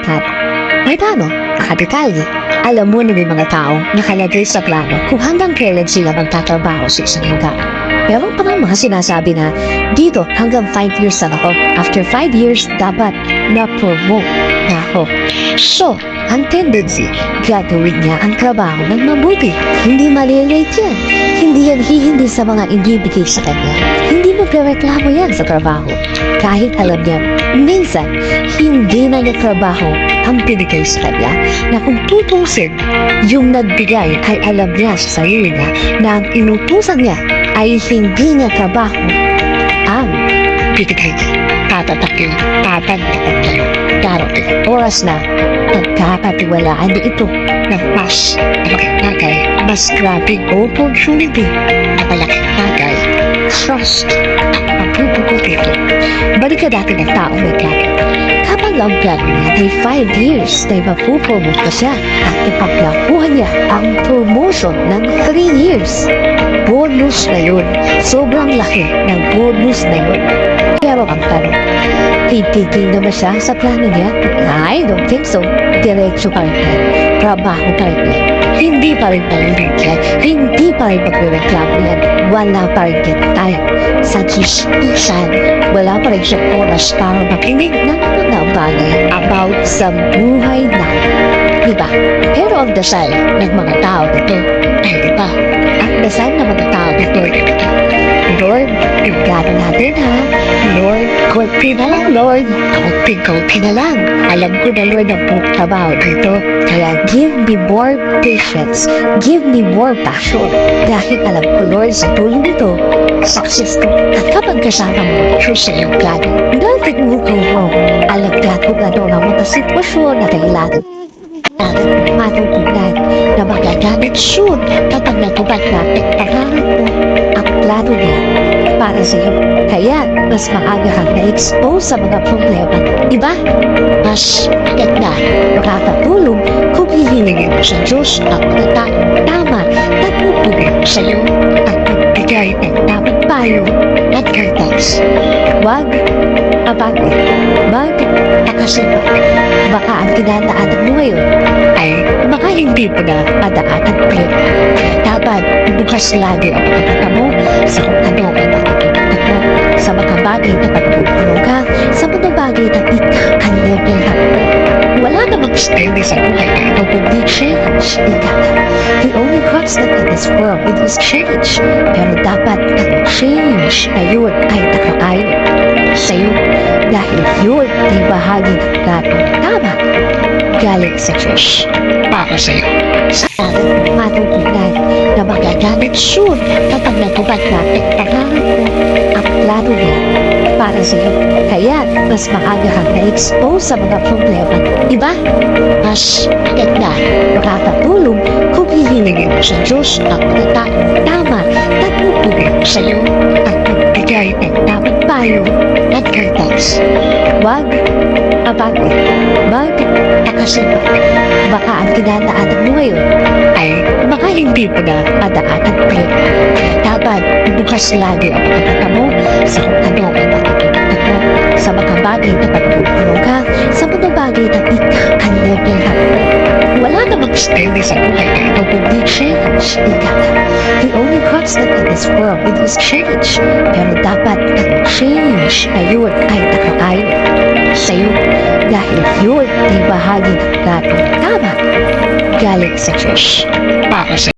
plano. May plano, nakadetalye. Alam mo na may mga tao nakalagay sa plano kung hanggang kailan sila magtatrabaho sa isang lugar. Meron pa nga mga sinasabi na dito hanggang 5 years lang ako. After 5 years, dapat na-promote na ako. So, ang tendency, gagawin niya ang trabaho ng mabuti. Hindi malilate yan. Hindi yan hihindi sa mga ibibigay sa kanya. Hindi magreklamo yan sa trabaho. Kahit alam niya, minsan, hindi na niya trabaho ang binigay sa kanya na kung tutusin, yung nagbigay ay alam niya sa sarili niya na ang inutusan niya ay hindi niya trabaho ang binigay niya. Tatatakin, tatagdagan niya. Darating oras na nagkakatiwalaan niya ito ng mas malaking bagay, mas grabing opportunity na malaking bagay. Trust at pagpupuko dito. Balikan natin ang taong may plano. Kapag ang plano niya ay 5 years na ipapupromote pa siya at ipaglakuhan niya ang promotion ng 3 years. Bonus na yun. Sobrang laki ng bonus na yun. Pero ang tanong, titigil na ba siya sa plano niya? I don't think so. Diretso pa rin yan. Trabaho pa rin yan. Hindi pa rin palilig yan. Hindi pa rin magre-reklamo yan. Wala pa rin yan tayo sa chismisan. Wala pa rin siyang oras para makinig ng mga bagay about sa buhay na. Diba? Pero ang dasal ng mga tao dito ay iba. Ang dasal ng mga tao dito. Lord, ibigado natin ha. Kunti na lang, Lord. Kunti-kunti na lang. Alam ko na, Lord, ang buong trabaho dito. Kaya give me more patience. Give me more passion. Dahil alam ko, Lord, sa tulong nito, success ko. At kapag kasama mo, sure sa iyong plano, nothing will go wrong. Alagad ko gano'n ang mga sitwasyon na kailangan natin matutunan na magagamit soon kapag natupad natin ang plano niya para sa iyo. Kaya, mas maaga kang na-expose sa mga problema. Diba? Mas ganda makakatulong kung hihilingin mo sa Diyos ang mga tama na tutulong sa iyo at magbigay ng tamang payo at guidance. Huwag abago. Mag-akasipa. Baka ang dinadaanan mo ngayon ay baka hindi mo na madaanan ulit. Dapat bukas lagi ang mga mata mo sa kung ano ang Steady sa buhay na ito kundi change. Ika. The only constant in this world it is change. Pero dapat ang change na yun ay nakaayon sa iyo dahil yun ay bahagi ng platong tama galing sa Diyos para sa iyo. Sa ating matutunan na magagamit soon kapag natupad natin pangarap ang plano niya para sa Kaya mas maaga kang na-expose sa mga problema. Diba? Mas maganda makakatulong kung hihilingin mo sa Diyos ang mga tama na tutulong sa iyo at magbigay ng tamang payo at guidance. Huwag abago. Mag-akasipa. Baka ang dinadaanan mo ngayon ay baka hindi mo na madaanan ulit. Dapat bukas lagi ang mga mata mo sa kung ano ang bagay na pagtutulong ka, sa mga bagay na ikakalimutan mo. Wala namang steady sa buhay na ito kundi change. Ika. The only constant in this world it is change. Pero dapat ang change na yun ay nakaayon sa iyo dahil yun ay bahagi ng platong tama galing sa Diyos para sa